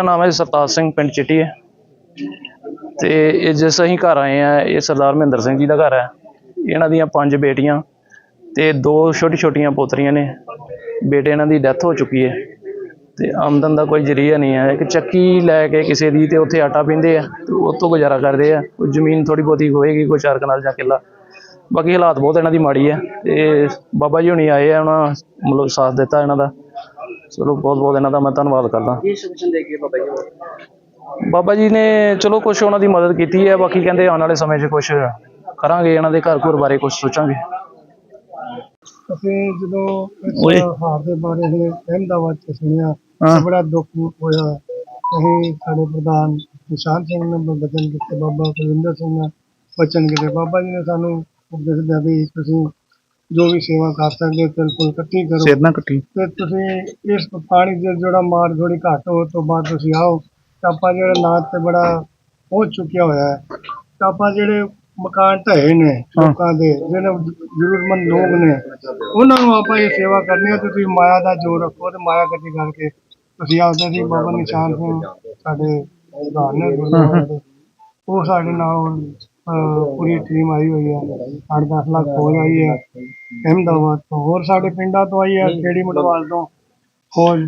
ਮੇਰਾ ਨਾਮ ਹੈ ਸਰਤਾਜ ਸਿੰਘ, ਪਿੰਡ ਚਿੱਟੀ ਹੈ। ਤੇ ਇਹ ਜਿਸ ਅਸੀਂ ਘਰ ਆਏ ਆ ਇਹ ਸਰਦਾਰ ਮਹਿੰਦਰ ਸਿੰਘ ਜੀ ਦਾ ਘਰ ਹੈ। ਇਹਨਾਂ ਦੀਆਂ ਪੰਜ ਬੇਟੀਆਂ ਤੇ ਦੋ ਛੋਟੀ ਛੋਟੀਆਂ ਪੋਤਰੀਆਂ ਨੇ। ਬੇਟੇ ਇਹਨਾਂ ਦੀ ਡੈਥ ਹੋ ਚੁੱਕੀ ਹੈ। ਤੇ ਆਮਦਨ ਦਾ ਕੋਈ ਜਰੀਆ ਨਹੀਂ ਹੈ। ਇੱਕ ਚੱਕੀ ਲੈ ਕੇ ਕਿਸੇ ਦੀ ਤੇ ਉੱਥੇ ਆਟਾ ਪੀਂਦੇ ਆ ਤੇ ਉਹ ਤੋਂ ਗੁਜ਼ਾਰਾ ਕਰਦੇ ਆ। ਕੋਈ ਜ਼ਮੀਨ ਥੋੜੀ ਬਹੁਤੀ ਹੋਏਗੀ, ਕੋਈ ਚਾਰ ਕਨਾਲ ਜਾਂ ਕਿੱਲਾ। ਬਾਕੀ ਹਾਲਾਤ ਬਹੁਤ ਇਹਨਾਂ ਦੀ ਮਾੜੀ ਹੈ। ਤੇ ਬਾਬਾ ਜੀ ਹੁਣੀ ਆਏ ਆ, ਉਹਨਾਂ ਮਤਲਬ ਸਾਥ ਦਿੱਤਾ ਇਹਨਾਂ ਦਾ। ਚਲੋ ਬਹੁਤ ਬਹੁਤ ਇਹਨਾਂ ਦਾ ਮੈਂ ਧੰਨਵਾਦ ਕਰਦਾ। ਕੀ ਸੋਚਣ ਦੇ ਕੇ ਬਾਬਾ ਜੀ ਬਾਬਾ ਜੀ ਨੇ ਚਲੋ ਕੁਝ ਉਹਨਾਂ ਦੀ ਮਦਦ ਕੀਤੀ ਹੈ ਬਾਕੀ ਕਹਿੰਦੇ ਆਉਣ ਵਾਲੇ ਸਮੇਂ 'ਚ ਕੁਝ ਕਰਾਂਗੇ ਇਹਨਾਂ ਦੇ ਘਰ ਘਰ ਬਾਰੇ ਕੁਝ ਸੋਚਾਂਗੇ। ਅਸੀਂ ਜਦੋਂ ਓਏ। ਇਸ ਹਾਰ ਦੇ ਬਾਰੇ ਅਸੀਂ ਅਹਿਮਦਾਬਾਦ ਚ ਸੁਣਿਆ ਹਾਂ। ਤਾਂ ਬੜਾ ਦੁੱਖ ਹੋਇਆ। ਅਸੀਂ ਸਾਡੇ ਪ੍ਰਧਾਨ ਨਿਸ਼ਾਨ ਸਿੰਘ ਨੇ ਬਚਨ ਕੀਤੇ ਬਾਬਾ ਕੁਲਵਿੰਦਰ ਸਿੰਘ ਨੇ ਬਚਨ ਕੀਤੇ। ਬਾਬਾ ਜੀ ਨੇ ਸਾਨੂੰ ਉਪਦੇਸ਼ ਦਿੱਤਾ ਵੀ ਤੁਸੀਂ ਜੋ ਵੀ ਸੇਵਾ ਕਰ ਸਕਦੇ ਹੋ ਬਿਲਕੁਲ ਇਕੱਠੀ ਕਰੋ। ਸੇਧਨਾ ਕੱਟੀ ਤੇ ਤੁਸੀਂ ਇਸ ਪਾਣੀ ਦੇ ਜਿਹੜਾ ਮਾਰ ਥੋੜੀ ਘੱਟ ਹੋ ਤੋਂ ਬਾਅਦ ਤੁਸੀਂ ਆਓ। ਤਾਂ ਆਪਾਂ ਜਿਹੜਾ ਨਾਂ ਤੇ ਬੜਾ ਪਹੁੰਚ ਚੁੱਕਿਆ ਹੋਇਆ ਹੈ। ਤਾਂ ਆਪਾਂ ਜਿਹੜੇ ਮਕਾਨ ਢਏ ਨੇ ਲੋਕਾਂ ਦੇ ਜਿਹੜੇ ਜ਼ਰੂਰਤਮੰਦ ਲੋਕ ਨੇ ਉਹਨਾਂ ਨੂੰ ਆਪਾਂ ਇਹ ਸੇਵਾ ਕਰਨੀ ਹੈ। ਤੇ ਤੁਸੀਂ ਮਾਇਆ ਦਾ ਜੋਰ ਰੱਖੋ ਤੇ ਮਾਇਆ ਇਕੱਠੀ ਕਰਕੇ ਤੁਸੀਂ ਆਖਦੇ ਸੀ ਬਾਬਾ ਨਿਸ਼ਾਨ ਸਿੰਘ ਸਾਡੇ ਪ੍ਰਧਾਨ ਨੇ। ਗੁਰਦੁਆਰੇ ਦੇ ਉਹ ਸਾਡੇ ਨਾਲ ਪੂਰੀ ਟੀਮ ਆਈ ਹੋਈ ਹੈ 8-10 ਲੱਖ ਫੌਜ ਆਈ ਹੈ ਅਹਿਮਦਾਬਾਦ ਤੋਂ ਹੋਰ ਸਾਡੇ ਪਿੰਡਾਂ ਤੋਂ ਆਈ ਹੈ ਕਿਹੜੀ ਮਟਵਾਲ ਤੋਂ ਫੌਜ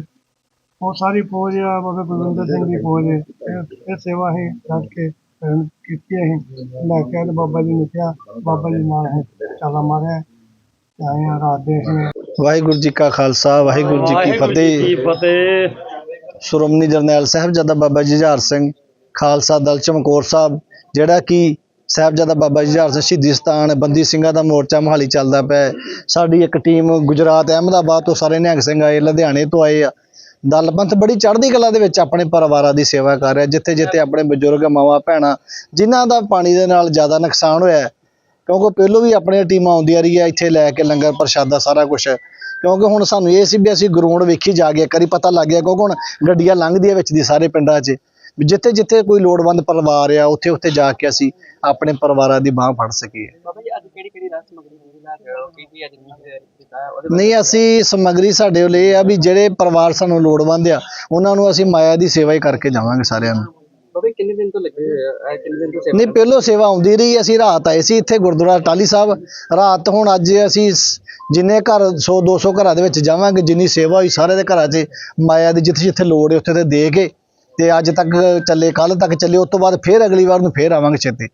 ਉਹ ਸਾਰੀ ਫੌਜ ਆ ਬਾਬਾ ਕੁਲਵਿੰਦਰ ਸਿੰਘ ਦੀ ਫੌਜ ਹੈ ਇਹ- ਇਹ ਸੇਵਾ ਹੀ ਰੱਖ ਕੇ ਕਰਨ ਕੀਤੀ ਹੈ ਲੈ ਕੇ ਤੇ ਬਾਬਾ ਜੀ ਨੇ ਕਿਹਾ ਬਾਬਾ ਜੀ ਨਾਲ ਹੈ ਚਾਲਾ ਮਾਰਿਆ ਤੇ ਆਏ ਆ ਰਾਤ ਦੇ ਅਸੀਂ ਵਾਹਿਗੁਰੂ ਜੀ ਕਾ ਖਾਲਸਾ ਵਾਹਿਗੁਰੂ ਜੀ ਕੀ ਫਤਿਹ ਫਤਿਹ ਸ਼੍ਰੋਮਣੀ ਜਰਨੈਲ ਸਾਹਿਬਜ਼ਾਦਾ ਬਾਬਾ ਜੀ ਜੁਝਾਰ ਸਿੰਘ ਖਾਲਸਾ ਦਲ ਚਮਕੌਰ ਸਾਹਿਬ ਜਿਹੜਾ ਕਿ ਸਾਹਿਬਜ਼ਾਦਾ ਬਾਬਾ ਜੀ ਜੁਝਾਰ ਸ਼ਹੀਦੀ ਸਥਾਨ, ਬੰਦੀ ਸਿੰਘਾਂ ਦਾ ਮੋਰਚਾ ਮੋਹਾਲੀ ਚੱਲਦਾ ਪਿਆ ਸਾਡੀ ਇੱਕ ਟੀਮ ਗੁਜਰਾਤ, ਅਹਿਮਦਾਬਾਦ ਤੋਂ ਸਾਰੇ ਨਿਹੰਗ ਸਿੰਘ ਆਏ, ਲੁਧਿਆਣੇ ਤੋਂ ਆਏ ਆ। ਦਲ ਪੰਥ ਬੜੀ ਚੜ੍ਹਦੀ ਕਲਾ ਦੇ ਵਿੱਚ ਆਪਣੇ ਪਰਿਵਾਰਾਂ ਦੀ ਸੇਵਾ ਕਰ ਰਿਹਾ ਜਿੱਥੇ ਜਿੱਥੇ ਆਪਣੇ ਬਜ਼ੁਰਗ ਮਾਵਾਂ, ਭੈਣਾਂ, ਜਿਨ੍ਹਾਂ ਦਾ ਪਾਣੀ ਦੇ ਨਾਲ ਜ਼ਿਆਦਾ ਨੁਕਸਾਨ ਹੋਇਆ ਕਿਉਂਕਿ ਪਹਿਲੋਂ ਵੀ ਆਪਣੀਆਂ ਟੀਮਾਂ ਆਉਂਦੀਆਂ ਰਹੀਆਂ, ਇੱਥੇ ਲੈ ਕੇ ਲੰਗਰ ਪ੍ਰਸ਼ਾਦਾ ਸਾਰਾ ਕੁਝ ਕਿਉਂਕਿ ਹੁਣ ਸਾਨੂੰ ਇਹ ਸੀ ਵੀ ਅਸੀਂ ਗਰਾਊਂਡ ਵੇਖੀ ਜਾ ਗਏ ਕਰੀ ਪਤਾ ਲੱਗ ਗਿਆ, ਕਿਉਂਕਿ ਹੁਣ ਗੱਡੀਆਂ ਲੰਘਦੀਆਂ ਵਿੱਚ ਦੀ ਸਾਰੇ ਪਿੰਡਾਂ 'ਚ। ਜਿੱਥੇ ਜਿੱਥੇ ਕੋਈ ਲੋੜਵੰਦ ਪਰਿਵਾਰ ਆ ਉੱਥੇ ਉੱਥੇ ਜਾ ਕੇ ਅਸੀਂ ਆਪਣੇ ਪਰਿਵਾਰਾਂ ਦੀ ਬਾਹ ਫੜ ਸਕੀਏ। ਬਾਬਾ ਜੀ ਅੱਜ ਕਿਹੜੀ ਕਿਹੜੀ ਰਾਤ ਸਮਗਰੀ ਹੋਈ ਲੈ ਕੇ ਆਓ ਕੀ ਕੀ ਅੱਜ ਨਹੀਂ ਅਸੀਂ ਸਮੱਗਰੀ ਸਾਡੇ ਕੋਲ ਇਹ ਆ ਵੀ ਜਿਹੜੇ ਪਰਿਵਾਰ ਸਾਨੂੰ ਲੋੜਵੰਦ ਆ ਉਹਨਾਂ ਨੂੰ ਅਸੀਂ ਮਾਇਆ ਦੀ ਸੇਵਾ ਹੀ ਕਰਕੇ ਜਾਵਾਂਗੇ ਸਾਰਿਆਂ ਨੂੰ। ਬਾਬਾ ਜੀ ਕਿੰਨੇ ਦਿਨ ਤੋਂ ਲੱਗੇ ਹੋਏ ਆ? ਇਹ ਕਿੰਨੇ ਦਿਨ ਤੋਂ ਸੇਵਾ ਨਹੀਂ ਪਹਿਲੋਂ ਸੇਵਾ ਆਉਂਦੀ ਰਹੀ ਅਸੀਂ ਰਾਤ ਆਏ ਸੀ ਇੱਥੇ ਗੁਰਦੁਆਰਾ ਟਾਲੀ ਸਾਹਿਬ। ਰਾਤ ਹੁਣ ਅੱਜ ਅਸੀਂ ਜਿੰਨੇ ਘਰ 100 200 ਘਰਾਂ ਦੇ ਵਿੱਚ ਜਾਵਾਂਗੇ ਜਿੰਨੀ ਸੇਵਾ ਹੋਈ ਸਾਰੇ ਦੇ ਘਰਾਂ 'ਚ ਮਾਇਆ ਦੀ ਜਿੱਥੇ ਜਿੱਥੇ ਲੋੜ ਹੈ ਉੱਥੇ ਤੇ ਦੇ ਕੇ ਤੇ ਅੱਜ ਤੱਕ ਚੱਲੇ ਕੱਲ ਤੱਕ ਚੱਲੇ, ਉਸ ਤੋਂ ਬਾਅਦ ਫੇਰ ਅਗਲੀ ਵਾਰ ਨੂੰ ਫੇਰ ਆਵਾਂਗੇ ਛੇਤੀ।